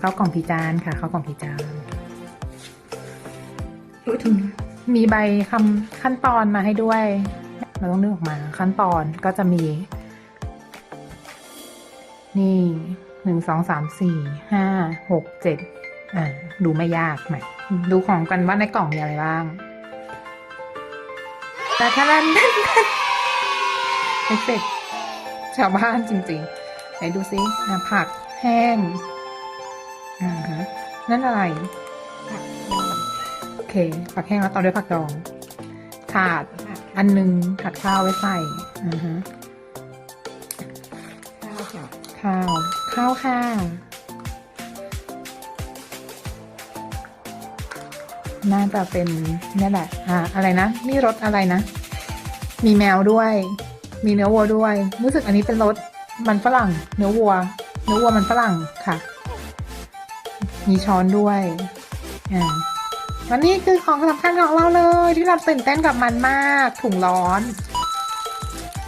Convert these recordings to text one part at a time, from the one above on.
ข้าวกล่องพิจานค่ะข้าวกล่องพิจานรู้ถึงมีใบคำขั้นตอนมาให้ด้วย เราต้องนึกออกมา ขั้นตอนก็จะมี นี่หนึ่งสองสามสี่ห้าหกเจ็ดอ่าดูไม่ยากไหมดูของกันว่าในกล่องมีอะไรบ้างแต่ถ้านั้นเอฟเฟกต์ชาวบ้านจริงๆ ไหนดูซิอะผักแห้งอ่าฮะ นั่นอะไรผักดองโอเค ผักแห้งแล้วต่อด้วยผักดอง ถาดผักอันหนึงถาดข้าวไว้ใส่อ่าฮะข้าวค่ะข้าว ข้าวค่ะน่าจะเป็นนี่แหละ อ่า อะไรนะ นี่รสอะไรนะ มีแมวด้วย มีเนื้อวัวด้วย รู้สึกอันนี้เป็นรสมันฝรั่ง เนื้อวัว เนื้อวัวมันฝรั่งค่ะ มีช้อนด้วยอ่าวันนี้คือของสำคัญของเราเลยที่เราตื่นเต้นกับมันมากถุงร้อน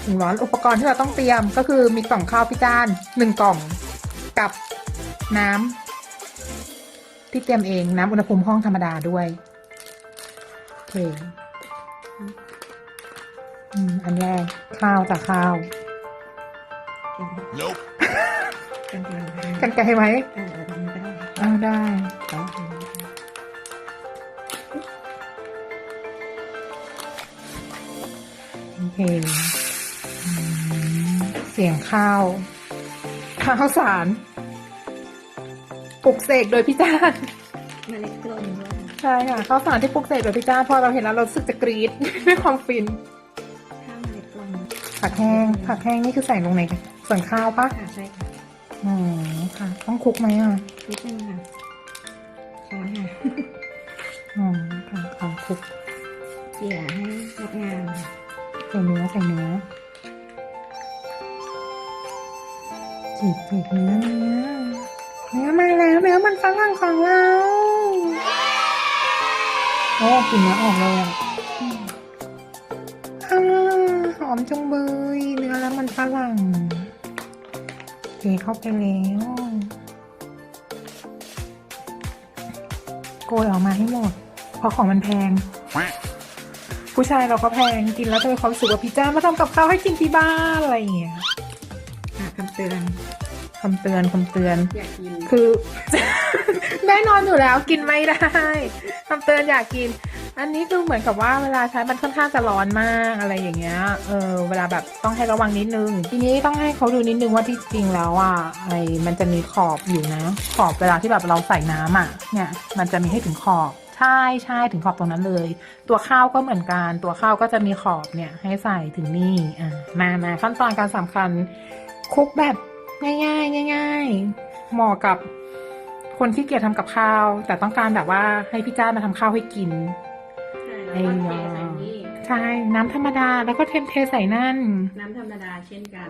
ถุงร้อนอุปกรณ์ที่เราต้องเตรียมก็คือมีกล่องข้าวพิจานหนึ่งกล่องกับน้ำที่เตรียมเองน้ำอุณหภูมิห้องธรรมดาด้วยโอเคอืมอันแรกข้าวจากข้าว Nope. กันกันกันไกลไหมเออแบบนี้ก็ได้เอาได้ต่อโอเคอืมเสียงข้าว ข้าวสารปลุกเสกโดยพี่จานเมล็ดกลมด้วยใช่ค่ะข้าวสารที่ปลุกเสกโดยพี่จ้าพอเราเห็นแล้วเรารู้สึกจะกรี๊ดด้วยความฟินข้าวเมล็ดกลมผักแห้งผักแห้งนี่คือใส่ลงในส่วนข้าวปะค่ะใช่ค่ะอ๋อค่ะ ต้องคลุกไหมอะ นิดนึงค่ะช้อนค่ะอ๋อค่ะค่ะคลุกเกี่ยให้งดงามใส่เนื้อใส่เนื้อจีบจีบเนื้อเนื้อเนื้อมาแล้วเนื้อมันฝรั่งของเราโอ้กลิ่นเนื้อออกเลยอะอืมอ่าหอมจังเบยเนื้อแล้วมันฝรั่งเทเข้าไปแล้ว โกยออกมาให้หมด เพราะของมันแพง ผู้ชายเราก็แพงกินแล้วจะมีความรู้สึกว่าพี่จ้ามาทำกับข้าวให้กินที่บ้านอะไรอย่างเงี้ยค่ะคำเตือนคำเตือนคำเตือน อยากกิน คือ แน่นอนอยู่แล้วกินไม่ได้คำเตือนอยากกิน อันนี้คือเหมือนกับว่าเวลาใช้มันค่อนข้างจะร้อนมากอะไรอย่างเงี้ย เออเวลาแบบต้องให้ระวังนิดนึง ทีนี้ต้องให้เขาดูนิดนึงว่าที่จริงแล้วอะไอ้มันจะมีขอบอยู่นะ ขอบเวลาที่แบบเราใส่น้ำอะ เนี่ย มันจะมีให้ถึงขอบใช่ใช่ถึงขอบตรงนั้นเลย ตัวข้าวก็เหมือนกันตัวข้าวก็จะมีขอบเนี่ยให้ใส่ถึงนี่อ่ามามาขั้นตอนการสำคัญคลุกแบบง่ายๆง่ายๆเหมาะกับคนที่เกียจทำกับข้าว แต่ต้องการแบบว่าให้พี่จ้ามาทำข้าวให้กิน แล้วก็เทใส่นี่ ใช่ น้ำธรรมดาแล้วก็เทมเทใส่นั่น น้ำธรรมดาเช่นกัน